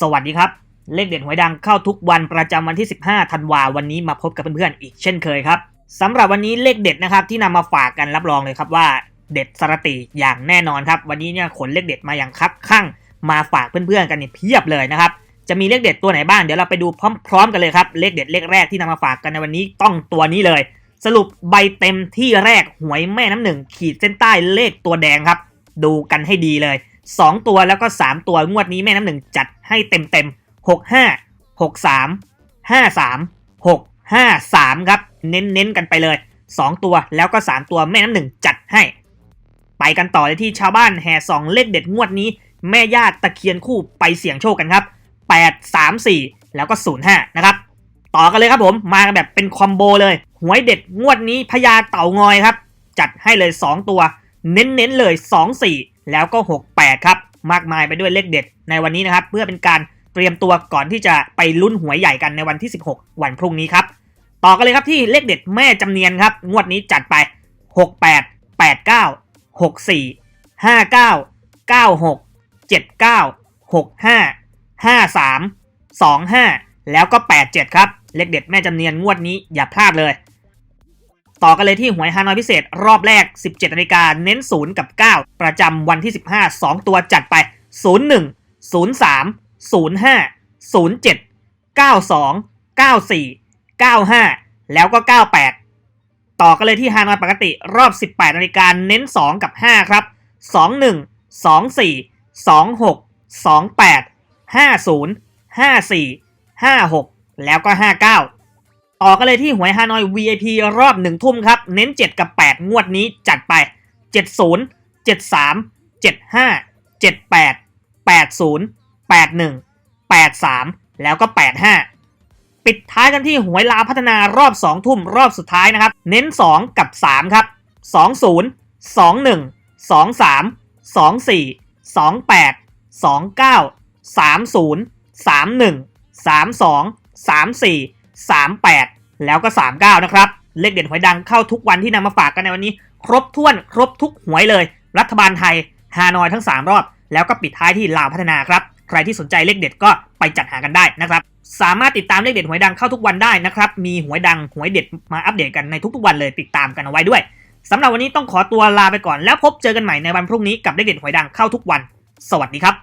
สวัสดีครับ เลขเด็ดหวยดังเข้าทุกวันประจำวันที่ 15ธันวาวันนี้มาพบกับเพื่อนๆอีกเช่นเคยครับสำหรับวันนี้เลขเด็ดนะครับที่นำมาฝากกันรับรองเลยครับว่าเด็ดสรติอย่างแน่นอนครับ วันนี้เนี่ยขนเลขเด็ดมาอย่างคับข้างมาฝากเพื่อนๆกันเนี่ยเพียบเลยนะครับจะมีเลขเด็ดตัวไหนบ้างเดี๋ยวเราไปดูพร้อมๆกันเลยครับเลขเด็ดเลขแรกที่นำมาฝากกันในวันนี้ต้องตัวนี้เลย สรุปใบเต็มที่แรกหวยแม่น้ำหนึ่งขีดเส้นใต้เลขตัวแดงครับ ดูกันให้ดีเลย 2 ตัวแล้วก็ 3 ตัวงวดนี้แม่น้ำหนึ่งจัดให้เต็มเต็มๆ6 5 6 3 5 3 6 5 3ครับ เน้นๆกันไปเลย 2 ตัวแล้วก็ 3 ตัวแม่น้ำหนึ่งจัดให้ ไปกันต่อเลยที่ชาวบ้านแห่สองเลขเด็ดงวดนี้ แม่ญาติตะเคียนคู่ไปเสี่ยงโชคกันครับ 8 3 4 แล้วก็ 05 นะครับ ต่อกันเลยครับผมมากันแบบเป็นคอมโบเลยหวยเด็ดงวดนี้พญาเต่างอยครับ จัดให้เลย 2 ตัว เน้นๆเลย 2 4 แล้วก็ 6 8 ครับ มากมายไปด้วยเลขเด็ดในวันนี้นะครับ เพื่อเป็นการเตรียมตัวก่อนที่จะไปลุ้นหวยใหญ่กันในวันที่ 16 วันพรุ่งนี้ครับ ต่อกันเลยครับที่เลขเด็ดแม่จำเนียนครับ งวดนี้จัดไป 68 89 64 59 96 79 65 53 25 แล้วก็ 87 ครับ เลขเด็ดแม่จำเนียนงวดนี้อย่าพลาดเลย ต่อกันเลยที่หวยฮานอยพิเศษ รอบแรก 17นาฬิกาเน้น 0 กับ 9 ประจำวันที่ 15 2 ตัวจัดไป 01 03 05 07 92 94 95 แล้วก็ 98 ต่อกันเลยที่ฮานอยปกติรอบ 18นาฬิกาเน้น 2 กับ 5 ครับ 21 24 26 28 50 54 56 แล้วก็ 59 ต่อกันเลยที่หวยฮานอย VIP รอบ1ทุ่มครับ เน้น 7 กับ 8 งวดนี้จัดไป 70 73 75 78 80 81 83 แล้วก็ 85 ปิดท้ายกันที่หวยลาพัฒนารอบ 2 ทุ่มรอบสุดท้ายนะครับ เน้น 2 กับ 3 ครับ 20 21 23 24 28 29 30 31 32 34 38 แล้วก็ 39 นะครับ เลขเด่นหวยดังเข้าทุกวันที่นำมาฝากกันในวันนี้ ครบถ้วนครบทุกหวยเลย รัฐบาลไทยฮานอยทั้ง 3 รอบ แล้วก็ปิดท้ายที่ลาวพัฒนาครับ ใครที่สนใจเลขเด็ดก็ไปจัดหากันได้นะครับ สามารถติดตามเลขเด็ดหวยดังเข้าทุกวันได้นะครับ มีหวยดังหวยเด็ดมาอัปเดตกันในทุกๆวันเลย ติดตามกันเอาไว้ด้วยสำหรับวันนี้ต้องขอตัวลาไปก่อนแล้วพบเจอกันใหม่ในวันพรุ่งนี้กับเลขเด็ดหวยดังเข้าทุกวัน สวัสดีครับ